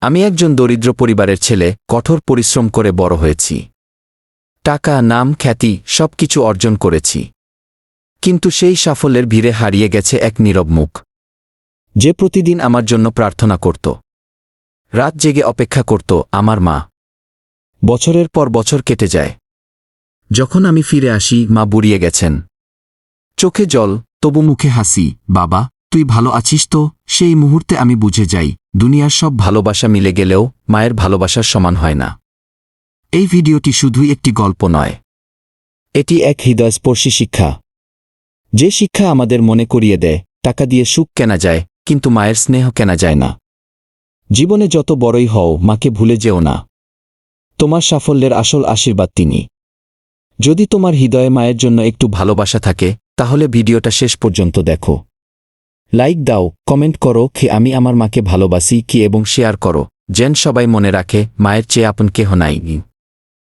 আমি একজন দরিদ্র পরিবারের ছেলে, কঠোর পরিশ্রম করে বড় হয়েছি। টাকা, নাম, খ্যাতি, সবকিছু অর্জন করেছি। কিন্তু সেই সাফল্যের ভিড়ে হারিয়ে গেছে এক নীরব মুখ। যে প্রতিদিন আমার জন্য প্রার্থনা করত। রাত জেগে অপেক্ষা করত আমার মা। বছরের পর বছর কেটে যায়। যখন আমি ফিরে আসি, মা বুড়িয়ে গেছেন। চোখে জল, তবু মুখে হাসি, বাবা, তুই ভালো আছিস তো? সেই মুহূর্তে আমি বুঝে যাই দুনিয়ার সব ভালোবাসা মিলে গেলেও মায়ের ভালোবাসার সমান হয় না। এই ভিডিওটি শুধুই একটি গল্প নয়। এটি এক হৃদয়স্পর্শী শিক্ষা। যে শিক্ষা আমাদের মনে করিয়ে দেয়, টাকা দিয়ে সুখ কেনা যায়, কিন্তু মায়ের স্নেহ কেনা যায় না। জীবনে যত বড়ই হও, মাকে ভুলে যেও না। তোমার সাফল্যের আসল আশীর্বাদ তিনি। যদি তোমার হৃদয়ে মায়ের জন্য একটু ভালোবাসা থাকে, তাহলে ভিডিওটা শেষ পর্যন্ত দেখো। লাইক দাও, কমেন্ট করো কি আমি আমার মাকে ভালোবাসি কি এবং শেয়ার করো। যেন সবাই মনে রাখে, মায়ের চেয়ে আপন কেহ